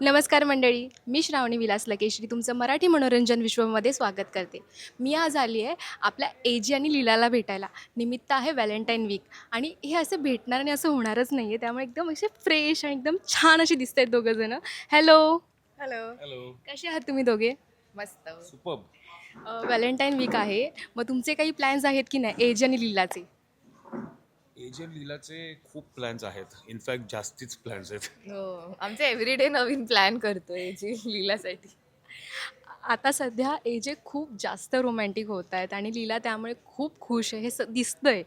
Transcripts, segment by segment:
नमस्कार मंडळी मी श्रावणी विलास लकेश्री तुमचं मराठी मनोरंजन विश्वमध्ये स्वागत करते. मी आज आली आहे आपल्या एजी आणि लीलाला भेटायला. निमित्त आहे व्हॅलेंटाईन वीक आणि हे असं भेटणार आणि असं होणारच नाही आहे त्यामुळे एकदम असे फ्रेश आणि एकदम छान अशी दिसत आहेत दोघंजणं हॅलो हॅलो हॅलो कसे आहात तुम्ही दोघे? मस्त. व्हॅलेंटाईन वीक आहे. मग तुमचे काही प्लॅन्स आहेत की नाही एजी आणि लीलाचे? एजन लीलाचे खूप प्लॅन्स आहेत. इनफॅक्ट जास्तीच प्लॅन्स आहेत. हो आमचे एव्हरीडे नवीन प्लॅन करतोय जी लीलासाठी. आता सध्या एजे खूप जास्त रोमॅन्टिक होत आहेत आणि लीला त्यामुळे खूप खुश आहे हे स दिसतंय.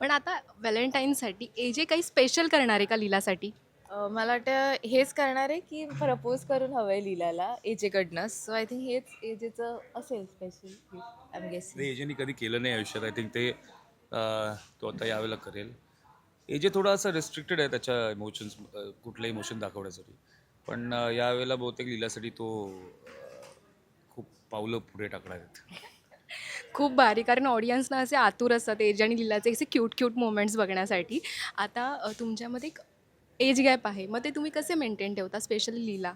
पण आता व्हॅलेंटाईनसाठी एजे काही स्पेशल करणार आहे का लीलासाठी? अं, मला वाटतं हेच करणार आहे की प्रपोज करून हवंय लीलाला एजेकडनं सो आय थिंक हेच एजेचं असेल स्पेशल आय एम गेसिंग ते एजनी कधी केलं नाही आयुष्यात. आय थिंक ते अं, तो आता यावेळेला करेल. एजे थोडा असं रेस्ट्रिक्टेड आहे त्याच्या इमोशन्स कुठलं इमोशन दाखवण्यासाठी. पण यावेळेला बहुतेक लिहिल्यासाठी तो खूप पावलं पुढे टाकणार आहेत. खूप भारी कारण ऑडियन्सना असे आतुर असतात एज आणि लीलाचे असे क्यूट क्यूट मोमेंट्स बघण्यासाठी. आता तुमच्यामध्ये एक एज गॅप आहे. मग ते तुम्ही कसे मेंटेन ठेवता स्पेशली लीला?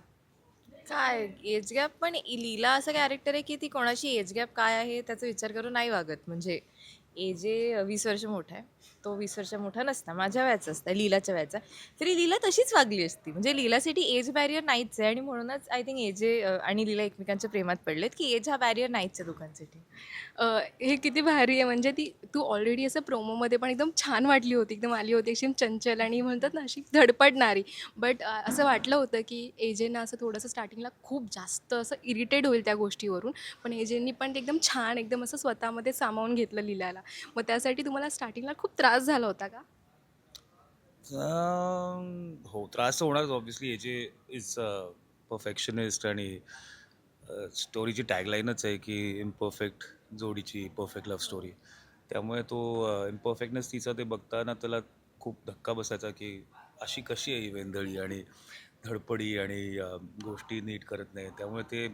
काय? एज गॅप पण लीला असं कॅरेक्टर आहे की ती कोणाची एज गॅप काय आहे त्याचा विचार करून नाही वागत. म्हणजे एजे वीस वर्ष मोठा आहे. तो वीस वर्ष मोठा नसता माझ्या वयाचा असता लीलाच्या वयाचा. तरी लीला तशीच वागली असती. म्हणजे लीलासाठी एज बॅरियर नाहीच आहे आणि म्हणूनच आय थिंक एजे आणि लीला एकमेकांच्या प्रेमात पडलेत की एज हा बॅरियर नाहीच आहे दोघांसाठी हे किती भारी आहे. म्हणजे ती तू ऑलरेडी असं प्रोमोमध्ये पण एकदम छान वाटली होती. एकदम आली होती अशी चंचल आणि म्हणतात ना अशी धडपडणारी. बट असं वाटलं होतं की एजेनं असं थोडंसं स्टार्टिंगला खूप जास्त असं इरिटेट होईल त्या गोष्टीवरून. पण एजेंनी पण ते एकदम छान एकदम असं स्वतःमध्ये सामावून घेतलं लिलाला. मग त्यासाठी तुम्हाला स्टार्टिंगला खूप त्रास झाला होता का? अं, हो त्रास तर होणारच ऑब्विसली याचे इज परफेक्शनिस्ट आणि uh, स्टोरीची टॅगलाईनच आहे की इम्परफेक्ट जोडीची परफेक्ट लव्ह स्टोरी त्यामुळे तो uh, इम्परफेक्टनेस तिचा ते बघताना त्याला खूप धक्का बसायचा की अशी कशी आहे ही वेंधळी आणि धडपडी आणि अं, गोष्टी नीट करत नाही. त्यामुळे ते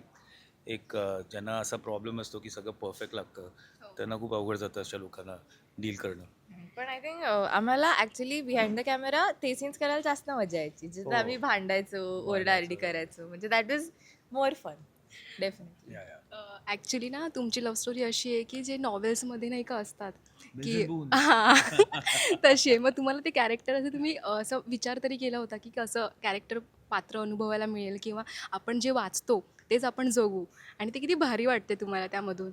एक ज्यांना असा प्रॉब्लेम असतो की सगळं परफेक्ट लागतं त्यांना खूप अवघड जातं अशा लोकांना डील करणं. पण आय थिंक आम्हाला ॲक्च्युली बिहाइंड द कॅमेरा ते सीन्स करायला जास्त मजा यायची. जिथं हो. आम्ही भांडायचो ओरडाआरडी करायचो. म्हणजे that is more fun definitely या या ॲक्च्युली ना तुमची लव्ह स्टोरी अशी आहे की जे नॉवेल्समध्ये नाही का असतात की. हां तशी आहे. मग तुम्हाला ते कॅरेक्टर असं तुम्ही असं विचार तरी केला होता की कसं कॅरेक्टर पात्र अनुभवायला मिळेल किंवा आपण जे वाचतो तेच आपण जगू. आणि ते किती भारी वाटते तुम्हाला त्यामधून.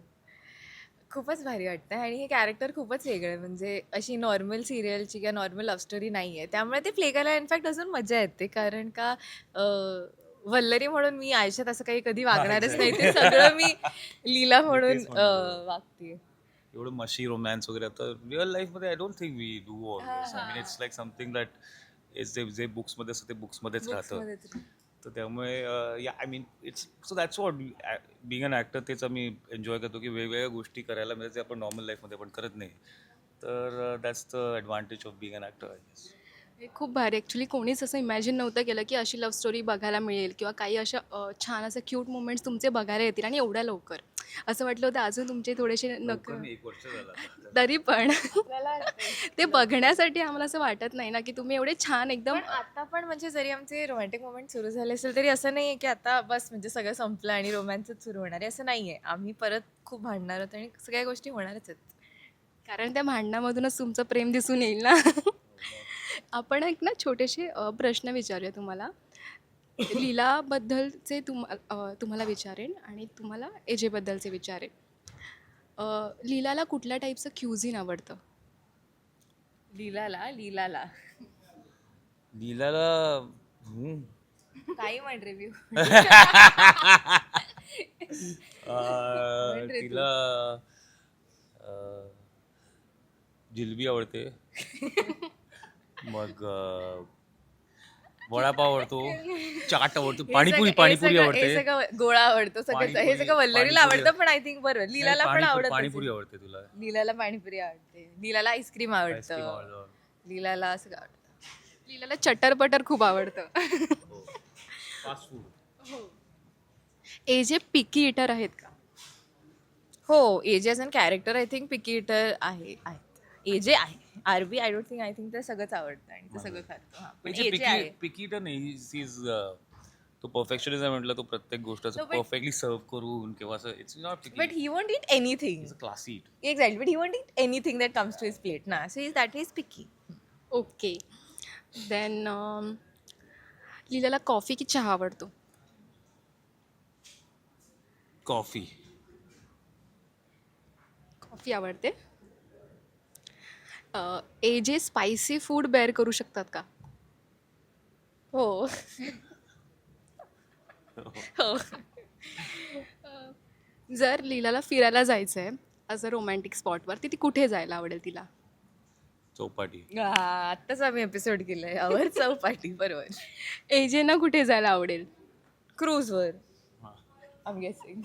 खूपच भारी वाटतं आणि हे कॅरेक्टर खूपच वेगळं आहे. म्हणजे अशी नॉर्मल सिरियलची किंवा नॉर्मल लव्ह स्टोरी नाही आहे त्यामुळे ते प्ले करायला इनफॅक्ट अजून मजा येते. कारण का अं, वल्लरी म्हणून मी आयुष्यात असं काही कधी वागणारच नाही. ते सगळं मी लीला म्हणून तेच म्हणतो. अं, वागते एवढं मशी रोमॅन्स वगैरे आता रिअल लाईफमध्ये I don't think we do all this I mean it's like something that is जे जे बुक्समध्ये असतं ते बुक्समध्येच राहतं. तर त्यामुळे या I mean it's so that's what being an actor तेच आम्ही एन्जॉय करतो की वेगवेगळ्या गोष्टी करायला म्हणजे मिळतात जे आपण नॉर्मल लाईफमध्ये पण करत नाही. तर that's the advantage of being an actor I guess हे खूप भारी. ॲक्च्युली कोणीच असं इमॅजिन नव्हतं केलं की अशी लव्ह स्टोरी बघायला मिळेल किंवा काही अशा अ, छान असं क्यूट मुमेंट्स तुमचे बघायला येतील आणि एवढ्या लवकर. असं वाटलं होतं अजून तुमचे थोडेसे नक एक वर्ष झालं आता. तरी पण. आपल्याला ते बघण्यासाठी आम्हाला असं वाटत नाही ना की तुम्ही एवढे छान एकदम पण आता पण म्हणजे जरी आमचे रोमॅन्टिक मोमेंट सुरू झाले असेल तरी असं नाही आहे की आता बस म्हणजे सगळं संपलं आणि रोमॅन्सच सुरू होणार आहे. असं नाही आहे आम्ही परत खूप भांडणार आहोत आणि सगळ्या गोष्टी होणारच आहेत. कारण त्या भांडणामधूनच तुमचं प्रेम दिसून येईल ना? आपण एक ना छोटेसे अ, प्रश्न विचारूया तुम्हाला. लीलाबद्दलचे तुम अ, तुम्हाला विचारेन आणि तुम्हाला एजेबद्दलचे विचारेन. अ, लीलाला कुठल्या टाईपचं क्युझिन आवडतं? लीलाला लीलाला. लीलाला हम्म. काही म्हण रिव्ह्यू अं, रे तू. तिला अं, जिलबी आवडते. मग वडापाव आवडतो चाट आवडतो पाणीपुरी पाणीपुरी आवडते. सगळं गोळा आवडतो सगळं हे सगळं वल्लरीला आवडतं पण आय थिंक बरोबर. लीलाला पण आवडत पाणीपुरी आवडते तुला. लीलाला पाणीपुरी आवडते. लीलाला आईस्क्रीम आवडतं. लीलाला असं आवडतं? लीलाला चटर खूप आवडतं. Fast food AJ picky eater आहेत का? हो AJ as an character I think picky eater आहे आहेत. एजे आहे. RB I don't think I think ते सगळंच आवडतं आणि ते सगळं खातो. हां पण म्हणजे एजे आहे पिकी पिकी तर नाही इज तो परफेक्शनिझम म्हटलं तो प्रत्येक गोष्ट असं No, but- परफेक्टली सर्व करून किंवा असं it's not but he want it anything classy exactly but he want it anything that comes to his plate ना so is that is picky okay then लिलाला coffee की चहा आवडतो? कॉफी कॉफी आवडते? ए J spicy food bare करू शकतात का? हो. हो. जर लीलाला फिरायला जायचं आहे असं रोमॅन्टिक स्पॉटवर ती ती कुठे जायला आवडेल तिला? चौपाटी. आत्ताच आम्ही एपिसोड केलाय. यावर चौपाटी बरोबर. एजेना कुठे जायला आवडेल? क्रूजवर. हां. आम गेसिंग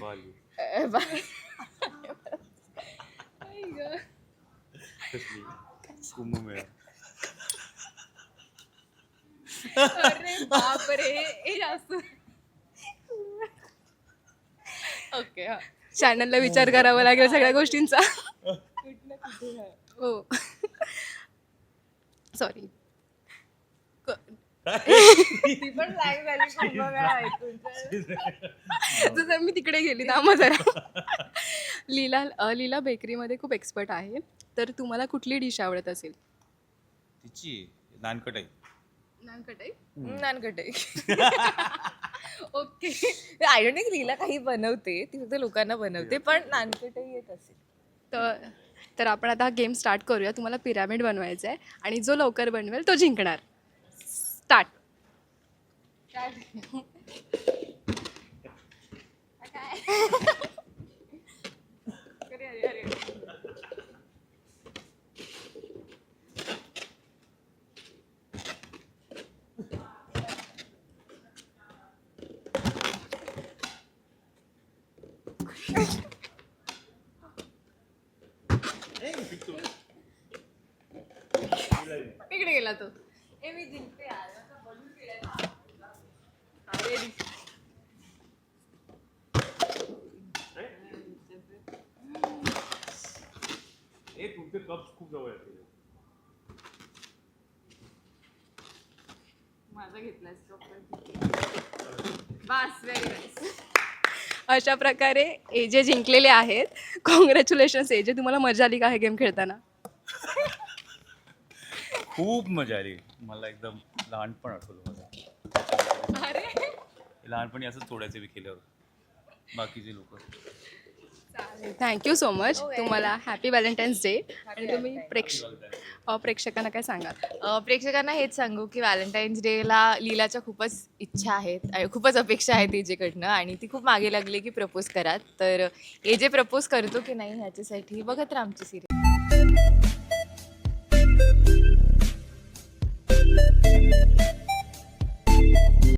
बाली. कसली कुंभमेळा अरे बापरे हे जास्त ओके हा चॅनलला विचार करावा लागेल सगळ्या गोष्टींचा. हो. सॉरी ती पण लँग झाली कुंभमेळा ऐकून. जसं मी तिकडे गेली थांबा जरा. लीला अ, लीला बेकरीमध्ये खूप एक्सपर्ट आहे. तर तुम्हाला कुठली डिश आवडत असेल? तिची नानकटाई. नानकटाई? नानकटे okay. I don't think Leela काही बनवते ती फक्त लोकांना बनवते पण नानकटही येत असेल. तर तर आपण आता हा गेम स्टार्ट करूया. तुम्हाला पिरामिड बनवायचा आहे आणि जो लवकर बनवेल तो जिंकणार. स्टार्ट. तिकडे गेला तो. ए मी जिंकते. अरे. ए तुमचे कप्स खूप जवळ आहेत. माझा घेतलास बस व्हेरी नाईस अशा प्रकारे एजे जिंकलेले आहेत. कॉंग्रॅच्युलेशन्स एजे तुम्हाला मजा आली का हे गेम खेळताना? खूप मजा आली. मला एकदम लहानपण आठवलं माझं अरे. लहानपणी असंच तोडायचे मी केल्यावर. बाकीचे लोक. थँक्यू सो मच तुम्हाला हॅपी व्हॅलेंटाईन्स डे आणि तुम्ही प्रेक्ष अ, प्रेक्षकांना काय सांगाल? अ, प्रेक्षकांना हेच सांगू की व्हॅलेंटाईन्स डेला लीलाच्या खूपच इच्छा आहेत. अ, खूपच अपेक्षा आहेत एजेकडनं आणि ती खूप मागे लागली की प्रपोज करा तर एजे प्रपोज करतो की नाही ह्याच्यासाठी बघत राहा आमची सिरियल you